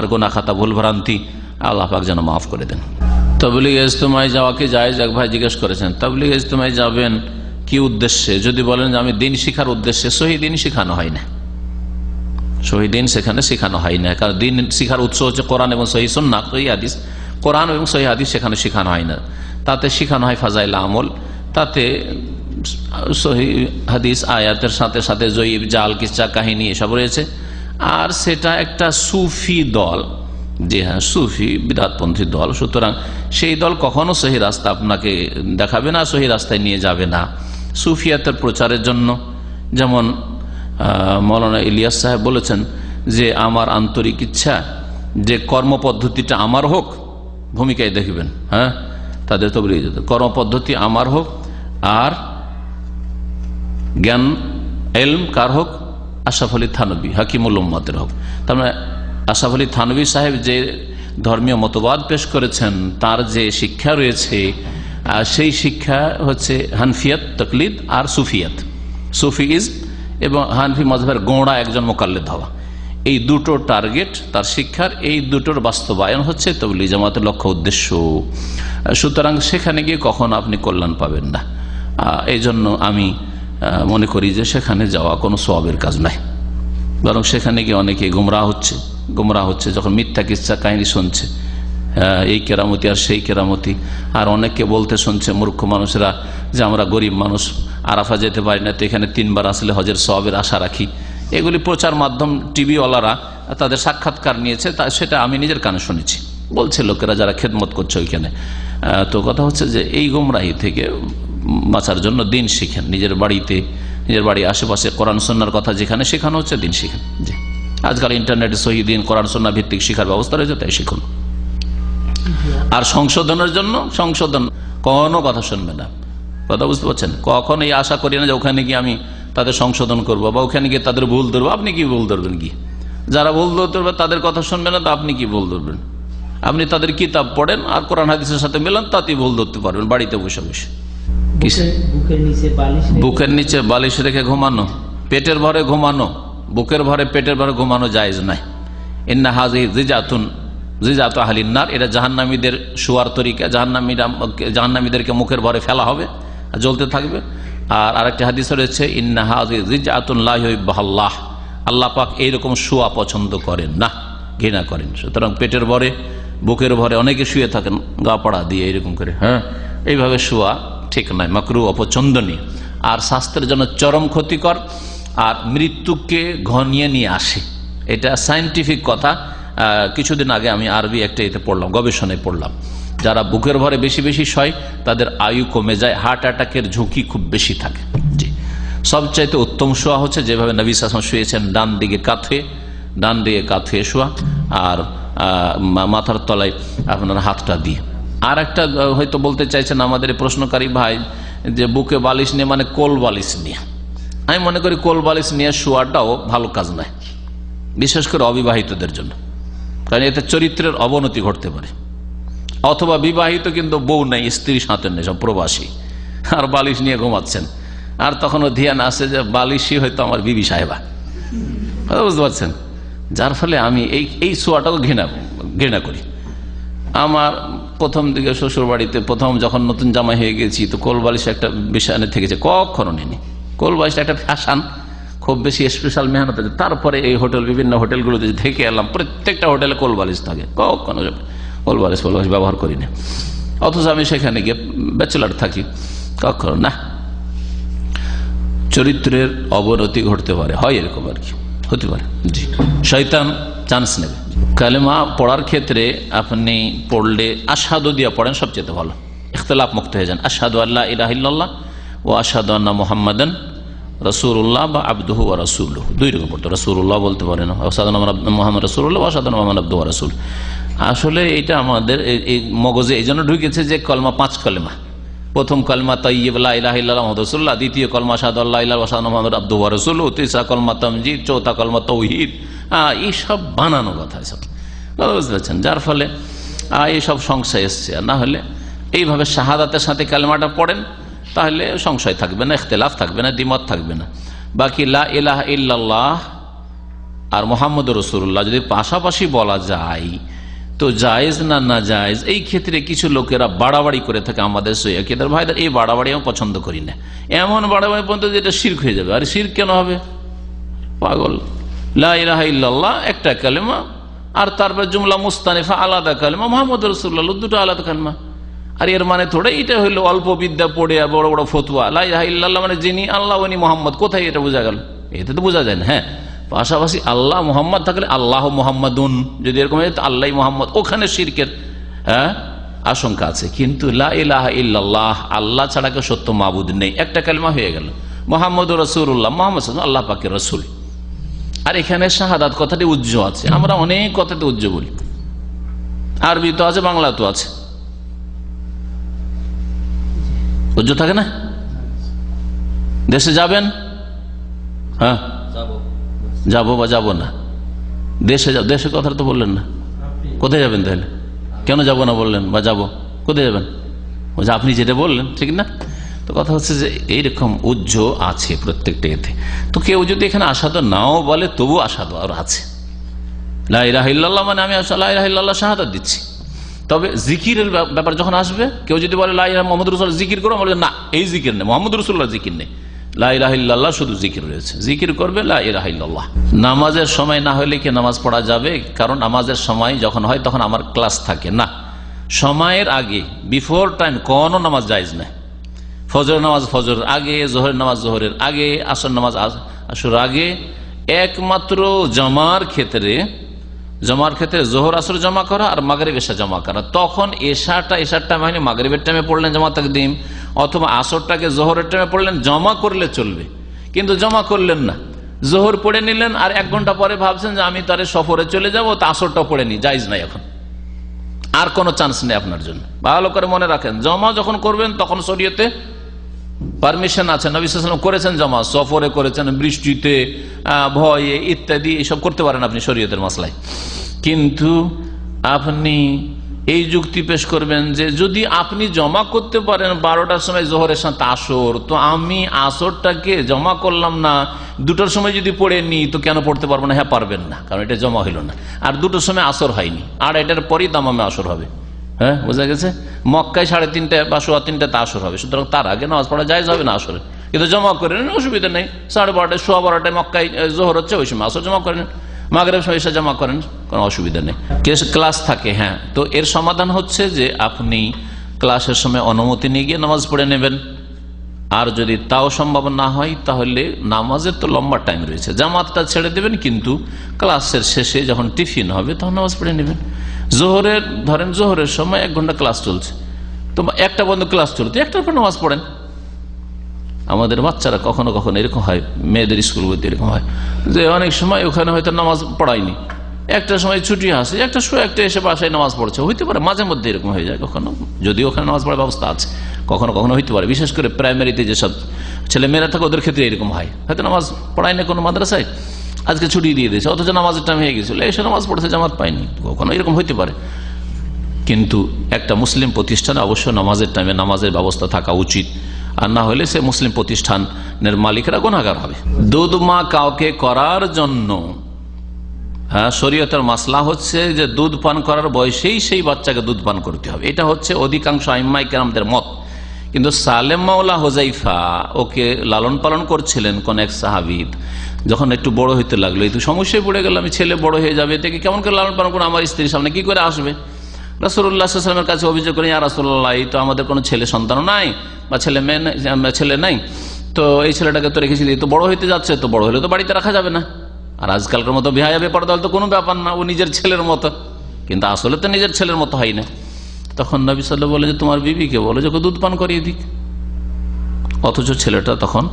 আর গোনা খাতা ভুল ভ্রান্তি, আল্লাহ পাক যেন মাফ করে দেন। তবলিগ ইজতেমায় যাওয়াকে যায় এক ভাই জিজ্ঞেস করেছেন তবলিগ ইজতেমায় যাবেন কি উদ্দেশ্যে? যদি বলেন যে আমি দিন শিখার উদ্দেশ্যে, সহি দিন শিখানো হয় না। সহি দিন সেখানে শেখানো হয় না, কারণ দিন শিখার উৎস হচ্ছে কোরআন এবং সহি সন্না সহি হাদিস। কোরআন এবং সহি হাদিস সেখানে শেখানো হয় না। তাতে শেখানো হয় ফাজাইল আমল, তাতে সহি হাদিস, আয়াতের সাথে সাথে জয়ীব, জাল, কিচ্ছা, কাহিনী এসব রয়েছে। আর সেটা একটা সুফি দল। যে হ্যাঁ সুফি বিরাটপন্থী দল। সুতরাং সেই দল কখনো সহি রাস্তা আপনাকে দেখাবে না, সহি রাস্তায় নিয়ে যাবে না। সুফিয়াতের প্রচারের জন্য। যেমন মৌলানা ইলিয়াস সাহেব বলেছেন যে, আমার আন্তরিক ইচ্ছা যে কর্মপদ্ধতিটা আমার হোক, ভূমিকায় দেখবেন। হ্যাঁ তাদের তো বলে যেত কর্মপদ্ধতি আমার হোক, আর জ্ঞান, এলম কার হোক আশাফ আলী থানবী হাকিমুল উম্মতের হোক। তার মানে আশাফ আলী থানবী সাহেব যে ধর্মীয় মতবাদ পেশ করেছেন, তার যে শিক্ষা রয়েছে সেই শিক্ষা হচ্ছে হানফিয়াত, তকলিদ আর সুফিয়াত। সুফি ইজ এবং হানফি মজহের গোড়া একজন মোকাল্লেদ হওয়া। এই দুটো টার্গেট তার শিক্ষার, এই দুটোর বাস্তবায়ন হচ্ছে তবলি জামাতের লক্ষ্য উদ্দেশ্য। সুতরাং সেখানে গিয়ে কখন আপনি কল্যাণ পাবেন না। এই জন্য আমি মনে করি যে সেখানে যাওয়া কোনো সবের কাজ নাই। বরং সেখানে গিয়ে অনেকে গুমরা হচ্ছে। গুমরা হচ্ছে, যখন মিথ্যা কিচ্ছা কাহিনী শুনছে। এই কেরামতি আর সেই কেরামতি। আর অনেককে বলতে শুনছে, মূর্খ মানুষরা যে আমরা গরিব মানুষ, আরাফা যেতে পারি না, তো এখানে তিনবার আসলে হজের সবের আশা রাখি। এগুলি প্রচার মাধ্যম, টিভিওয়ালারা তাদের সাক্ষাৎকার নিয়েছে, তা সেটা আমি নিজের কানে শুনেছি। বলছে লোকেরা, যারা খেদমত করছে ওইখানে। তো কথা হচ্ছে যে এই গুমরাহি থেকে বাঁচার জন্য দিন শিখেন। নিজের বাড়িতে, নিজের বাড়ি আশেপাশে কোরআন সন্ন্যার কথা যেখানে শেখানো হচ্ছে দিন শিখেন। জি। আজকাল ইন্টারনেটে সহি দিন কোরআন সন্না ভিত্তিক শিখার ব্যবস্থা রয়েছে, তাই শিখুন। আর সংশোধনের জন্য, সংশোধন কোনো কথা শুনবে না। কথা বুঝতে পারছেন? কখন এই আশা করি না যে ওখানে গিয়ে আমি তাদের সংশোধন করব বা ওখানে গিয়ে তাদের ভুল ধরবো। আপনি কি ভুল ধরবেন কি যারা ভুল ধরবে, তাদের কথা শুনবে না, তো আপনি কি ভুল ধরবেন? আপনি তাদের কিতাব পড়েন আর কোরআন হাদিসের সাথে মেলান, তাতেই ভুল ধরতে পারবেন, বাড়িতে বসে বসে। বুকের নিচে বালিশ রেখে ঘুমানো। পেটের ভরে ঘুমানো। বুকের ভরে পেটের ভরে ঘুমানো জায়েজ নাই। ইন্না হাজি জিজাত আহলিনার এটা জাহান্নামীদের শোয়ার তরিকা। জাহান্নামীরা জাহান্নামীদেরকে মুখের ভরে ফেলা হবে জ্বলতে থাকবে। আর আরেকটি হাদিস রয়েছে ইন্না হাজি জিজাতুল্লাহ আল্লাহ পাক এইরকম শোয়া পছন্দ করেন না ঘৃণা করেন। সুতরাং পেটের ভরে বুকের ভরে অনেকে শুয়ে থাকেন গা পাড়া দিয়ে এরকম করে হ্যাঁ? এইভাবে শোয়া ঠিক নয় মাকরু অপছন্দনীয় আর স্বাস্থ্যের জন্য চরম ক্ষতিকর, আর মৃত্যুকে ঘনিয়ে নিয়ে আসে। এটা সাইন্টিফিক কথা। কিছুদিন আগে আমি আরবি একটা এতে পড়লাম, গবেষণায় পড়লাম। যারা বুকের ভরে বেশি বেশি সয়, তাদের আয়ু কমে যায় হার্ট অ্যাটাকের ঝুঁকি খুব বেশি থাকে। জি। সবচাইতে উত্তম শোয়া হচ্ছে যেভাবে নবী শাসন শুয়েছেন, ডান দিকে হয়ে ডান দিকে হয়ে শোয়া, আর মাথার তলায় আপনার হাতটা দিয়ে। আর একটা হয়তো বলতে চাইছেন আমাদের প্রশ্নকারী ভাই যে বুকে বালিশ নিয়ে মানে কোল বালিশ নিয়ে। আমি মনে করি কোল বালিশ নিয়ে শোয়াটাও ভালো কাজ নয়, বিশেষ করে অবিবাহিতদের জন্য। কারণ এতে চরিত্রের অবনতি ঘটতে পারে। অথবা বিবাহিত কিন্তু বউ নেই স্ত্রী সাঁতের নেই, সব প্রবাসী। আর বালিশ নিয়ে ঘুমাচ্ছেন। আর তখনও ধ্যান আসে যে বালিশই হয়তো আমার বিবি সাহেবা। বুঝতে পারছেন? যার ফলে আমি এই এই শোয়াটাকে ঘৃণা ঘৃণা করি। আমার প্রথম দিকে শ্বশুর বাড়িতে প্রথম যখন নতুন জামা হয়ে গেছি, তো কোল বালিশ একটা বিষয় থেকেছে, কখনো নেনি কোল বালিশটা একটা ফ্যাশন খুব বেশি স্পেশাল মেহনত আছে। তারপরে এই হোটেল, বিভিন্ন হোটেলগুলোতে থেকে এলাম প্রত্যেকটা হোটেলে কোল বালিশ থাকে। কখনো কোল বালিশ কোল বালিশ ব্যবহার করি না। অথচ আমি সেখানে গিয়ে ব্যাচেলার থাকি। কখনো না। চরিত্রের অবনতি ঘটতে পারে। হয় এরকম আর কি। হতে পারে। জি। শৈতান চান্স নেবে। কালেমা পড়ার ক্ষেত্রে আপনি পড়লে আসাদু দিয়া পড়েন সবচেয়ে ভালো। ইখতলাফ মুক্ত হয়ে যান। আসাদু আল্লাহ ইলাহিল্লাহ ও আসাদু আন্না মোহাম্মদন রসুল্লাহ বা আব্দুহু ও রসুল্লাহ দুই রকম পড়তো রসুল্লাহ বলতে পারেন আসাদন মোহাম্মদ রসুল্লাহ আসাদন মোহাম্মদ আব্দু রসুল আসলে এটা আমাদের এই মগজে এই জন্য ঢুকেছে যে কলমা পাঁচ কলমা। প্রথম কলমা তৈবাহ রসুল্লাহ দ্বিতীয় কলমা সাদাল্লাহ মোহাম্মদ আব্দু রসুল তিসা কলমা তমজিদ, চৌথা কলমা তৌহিদ এইসব বানানো কথা সব। বুঝতে পারছেন? যার ফলে এইসব সংশয় এসছে। আর না হলে এইভাবে শাহাদাতের সাথে কালেমাটা পড়েন, তাহলে সংশয় থাকবে না, ইখতলাফ থাকবে না, দ্বিমত থাকবে না। বাকি লা ইলাহ ইল্লাল্লাহ আর মোহাম্মদ রসুল্লাহ যদি পাশাপাশি বলা যায়, তো জায়েজ না না জায়েজ, এই ক্ষেত্রে কিছু লোকেরা বাড়াবাড়ি করে থাকে আমাদের সৈয়কেদের ভাইদের। এই বাড়াবাড়ি আমি পছন্দ করি না। এমন বাড়াবাড়ি পর্যন্ত যেটা শির্ক হয়ে যাবে। আর শির্ক কেন হবে? পাগল। লাহ একটা কালেমা, আর তারপর জুমলা মুস্তানিফা, আলাদা কালেমা, মোহাম্মদ রসুল্লাহ দুটো আলাদা কালেমা। আর এর মানে থোড়ে এটা হইল অল্প বিদ্যা পড়ে বড় বড় ফতুয়া। লাহ মানে যিনি আল্লাহ, উনি মোহাম্মদ। কোথায় এটা বোঝা গেল? এতে তো বোঝা যায় না হ্যাঁ। পাশাপাশি আল্লাহ মোহাম্মদ থাকলে আল্লাহ মোহাম্মদুন। যদি এরকম হয় আল্লাহ মোহাম্মদ। ওখানে শিরকের হ্যাঁ আশঙ্কা আছে। কিন্তু লাহ আল্লাহ ছাড়া কেউ সত্য মাবুদ নেই। একটা কালমা হয়ে গেল। মোহাম্মদ রসুল্লাহ মোহাম্মদ আল্লাহ পাকের রসুল। আর এখানে শাহাদাত কথাটি উজ্জ আছে। আমরা অনেক কথাতে উজ্জ বলি। আরবি তো আছে বাংলা তো আছে। উজ্জ থাকে না? দেশে যাবেন? হ্যাঁ? যাব। বা যাব না। দেশে যাব দেশে কথাটা তো বললেন না। কোথায় যাবেন তাহলে? কেন যাব না বললেন? বা যাব। কোথায় যাবেন? আপনি যেটা বললেন ঠিক না? তো কথা হচ্ছে যে এইরকম উজ্জ আছে প্রত্যেকটা এতে। তো কেউ যদি এখানে আসাদ নাও বলে তবু আসাদ আর আছে। লাহিল্লাহ মানে আমি লাহিল্লাহ শাহাদাত দিচ্ছি। তবে জিকিরের ব্যাপার যখন আসবে, কেউ যদি বলে লাহ মোহাম্মদ রসুল জিকির করো বলে, না, এই জিকির নেই মোহাম্মদ রসুল্লাহ জিকির নেই। লাহ শুধু জিকির রয়েছে। জিকির করবে লাহ নামাজের সময় না হলে কি নামাজ পড়া যাবে? কারণ নামাজের সময় যখন হয়, তখন আমার ক্লাস থাকে। না, সময়ের আগে, বিফোর টাইম কোনো নামাজ যাইজ না ফজর নামাজ ফজর আগে, জোহরের নামাজ জোহরের আগে আসর নামাজ আসর আগে। একমাত্র জমার ক্ষেত্রে জমার ক্ষেত্রে জোহর, আসর জমা করা আর মাগরেব এসা জমা করা। তখন এশাটা এশার টাইম হয়নি, মাগরেবের টাইমে পড়লেন জমা দিন অথবা আসরটাকে জোহরের টাইমে পড়লেন, জমা করলে চলবে। কিন্তু জমা করলেন না। জোহর পড়ে নিলেন আর এক ঘণ্টা পরে ভাবছেন যে আমি তারে সফরে চলে যাব, তা আসরটা পড়ে নি যাইজ নাই এখন। আর কোনো চান্স নেই আপনার জন্য। ভালো করে মনে রাখেন, জমা যখন করবেন তখন শরীয়তে পারমিশন আছে। নবীলাম করেছেন জমা সফরে করেছেন, বৃষ্টিতে ভয়ে ইত্যাদি, এসব করতে পারেন আপনি শরীয়তের মশলায় কিন্তু আপনি এই যুক্তি পেশ করবেন যে যদি আপনি জমা করতে পারেন বারোটার সময় জোহরের সাথে আসর, তো আমি আসরটাকে জমা করলাম না, দুটোর সময় যদি পড়ে নি, তো কেন পড়তে পারব না? হ্যাঁ পারবেন না, কারণ এটা জমা হইল না। আর দুটোর সময় আসর হয়নি, আর এটার পরই দামামে আসর হবে। হ্যাঁ বোঝা গেছে? মক্কায় সাড়ে তিনটে বা সোয়া তিনটে তা আসর হবে, সুতরাং তার আগে নামাজ পড়া যায় যাবে না আসরে। কিন্তু জমা করে নেন, অসুবিধা নেই। সাড়ে বারোটায়, সোয়া বারোটায় মক্কায় জোহর হচ্ছে, ওই সময় আসর জমা করে নেন। মাগরেব সময় জমা করেন, কোনো অসুবিধা নেই। ক্লাস থাকে হ্যাঁ। তো এর সমাধান হচ্ছে যে আপনি ক্লাসের সময় অনুমতি নিয়ে গিয়ে নামাজ পড়ে নেবেন। আর যদি তাও সম্ভব না হয়, তাহলে নামাজের তো লম্বা টাইম রয়েছে। জামাতটা ছেড়ে দেবেন, কিন্তু ক্লাসের শেষে যখন টিফিন হবে, তখন নামাজ পড়ে নেবেন। জোহরের, ধরেন জোহরের সময় এক ঘণ্টা ক্লাস চলছে। তো একটা বন্ধ ক্লাস চলতে, একটার পর নামাজ পড়েন। আমাদের বাচ্চারা কখনো কখনো এরকম হয়, মেয়েদের স্কুল বলতে এরকম হয়, যে অনেক সময় ওখানে হয়তো নামাজ পড়ায়নি। একটা সময় ছুটি আসে, একটা সময় একটা এসে বাসায় নামাজ পড়ছে। হইতে পারে, মাঝে মধ্যে এরকম হয়ে যায় কখনো। যদি ওখানে নামাজ পড়ার ব্যবস্থা আছে। কখনো কখনো হইতে পারে। বিশেষ করে প্রাইমারিতে যেসব ছেলে মেয়েরা থাকে, ওদের ক্ষেত্রে এরকম হয়। হয়তো নামাজ পড়ায় না কোনো মাদ্রাসায়, আজকে ছুটি দিয়ে দিয়েছে, অথচ নামাজের টাইম হয়ে গেছিল, এসে নামাজ পড়েছে, জামাত পায়নি। কখনো এরকম হইতে পারে। কিন্তু একটা মুসলিম প্রতিষ্ঠানে অবশ্য নামাজের টাইমে নামাজের ব্যবস্থা থাকা উচিত। আর না হলে সে মুসলিম প্রতিষ্ঠানের মালিকরা গুণাগার হবে। দুধ মা কাউকে করার জন্য হ্যাঁ শরীয়তের মাসলা হচ্ছে যে দুধ পান করার বয়সেই সেই বাচ্চাকে দুধ পান করতে হবে। এটা হচ্ছে অধিকাংশ আইম্মাই কেরামদের মত। কিন্তু সালেম মাওলা হোজাইফা ওকে লালন পালন করছিলেন কোন এক সাহাবিদ। যখন একটু বড় হইতে লাগল একটু সমস্যায় পড়ে গেল, আমি ছেলে বড় হয়ে যাবে থেকে কেমন করে লালন পালন করে আমার স্ত্রীর সামনে কি করে আসবে? রাসুল্লাহামের কাছে অভিযোগ করেন আর রাসুল্লাহ তো আমাদের কোনো ছেলে সন্তানও নাই বা ছেলে মেয়ে ছেলে নাই। তো এই ছেলেটাকে তো রেখেছি তো বড় হইতে যাচ্ছে, তো বড় হলে তো বাড়িতে রাখা যাবে না। আর আজকালকার মতো বিহায়া ব্যাপার দল তো কোনো ব্যাপার না, ও নিজের ছেলের মতো। কিন্তু আসলে তো নিজের ছেলের মতো হয় না। তখন নবী সাল্লাহ বলে যে, তোমার বিবিকে বলে যে দুধ পান করিয়ে দিক। অথচ ছেলেটা তখন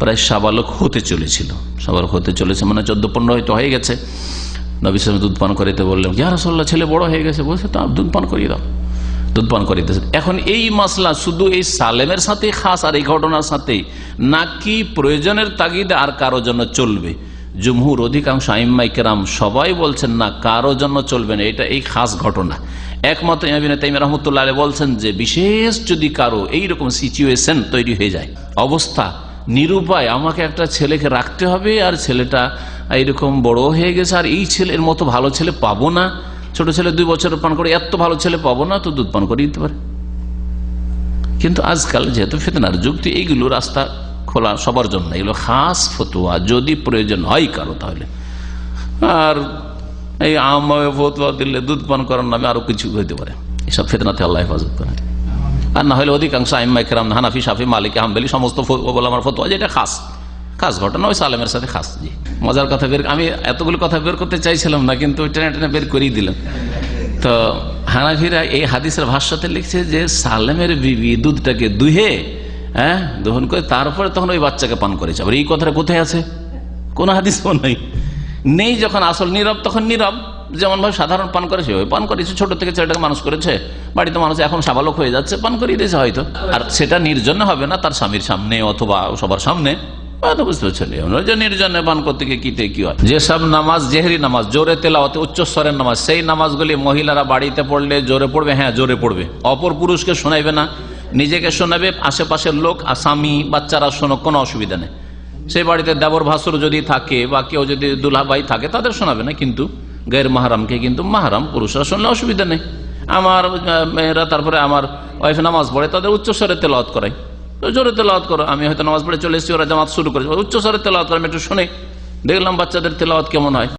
প্রায় সাবালক হতে চলেছিল। সাবালক হতে চলেছে মানে চোদ্দ পনেরো হয়তো হয়ে গেছে। নবী সালাম দুধ পান করিতে বললেন ইয়ারসল্লাহ ছেলে বড় হয়ে গেছে, বলছে, তো দুধ পান করিয়ে দাও। দুধ পান করিতেছে এখন এই মাসলা শুধু এই সালেমের সাথে খাস আর এই ঘটনার সাথে নাকি প্রয়োজনের তাগিদে আর কারও জন্য চলবে? জমহুর অধিকাংশ আইম্মাই কেরাম সবাই বলছেন, না, কারও জন্য চলবে না। এটা এই খাস ঘটনা। একমত তাইম রহমতুল্লাহ বলছেন যে বিশেষ যদি কারও এইরকম সিচুয়েশন তৈরি হয়ে যায়, অবস্থা নিরুপায়, আমাকে একটা ছেলেকে রাখতে হবে আর ছেলেটা এইরকম বড় হয়ে গেছে আর এই ছেলের মতো ভালো ছেলে পাবো না। ছোট ছেলে দুই বছর পান করে, এত ভালো ছেলে পাবো না, তো দুধ পান করে দিতে পারে। কিন্তু আজকাল যেহেতু ফেতনার যুক্তি এইগুলো রাস্তা খোলা সবার জন্য। এগুলো খাস ফতুয়া, যদি প্রয়োজন হয় কারও তাহলে। আর এই আমায় ফতুয়া দিলে দুধ পান করার নামে আরও কিছু হইতে পারে। এসব ফেতনাতে আল্লাহ হেফাজত করে আর না হলে অধিকাংশ আইমাইকেরাম হানাফি সাফি মালিক আহমবেলি সমস্ত আমার ফতুয়া, যেটা খাস। খাস ঘটনা ওই সালেমের সাথে খাস জি। মজার কথা বের আমি এতগুলো কথা বের করতে চাইছিলাম না, কিন্তু টেনে টেনে বের করেই দিলাম। তো হানাফিরা এই হাদিসের ভাষ্যতে লিখছে যে সালেমের বিবি দুধটাকে দুহে হ্যাঁ দহন করে তারপরে তখন ওই বাচ্চাকে পান করেছে। আবার এই কথাটা কোথায় আছে? কোন হাদিস নেই। নেই যখন আসল নীরব, তখন নীরব। যেমন ভাবে সাধারণ পান করে সেভাবে পান করেছে, ছোট থেকে ছেলেটাকে মানুষ করেছে, বাড়িতে মানুষ এখন সাবালক হয়ে যাচ্ছে, পান করিয়ে দিয়েছে হয়তো। আর সেটা নির্জনে হবে না তার স্বামীর সামনে অথবা সবার সামনে। হয়তো বুঝতে নির্জনে পান করতে কি হয়? যেসব নামাজ নামাজ, জোরে নামাজ, সেই নামাজগুলি মহিলারা বাড়িতে পড়লে জোরে পড়বে হ্যাঁ জোরে পড়বে। অপর পুরুষকে শোনাইবে না, নিজেকে শোনাবে, আশেপাশের লোক, আসামি, বাচ্চারা শোনো কোনো অসুবিধা নেই। সেই বাড়িতে দেবর ভাসুর যদি থাকে বা কেউ যদি দুলাভাই থাকে, তাদের শোনাবে না, কিন্তু গের মাহারামকে কিন্তু মাহারাম পুরুষরা শুনলে অসুবিধা নেই। আমার মেয়েরা, তারপরে আমার ওয়াইফ নামাজ পড়ে, তাদের উচ্চস্বরে তেলাওয়াত করাই জোরে তেলাওয়াত করো, আমি হয়তো নামাজ পড়ে চলে এসেছি, ওরা জামাত শুরু করেছে। উচ্চস্বরে তেলাওয়াত করে, আমি একটু শুনে দেখলাম বাচ্চাদের তেলাওয়াত কেমন হয়।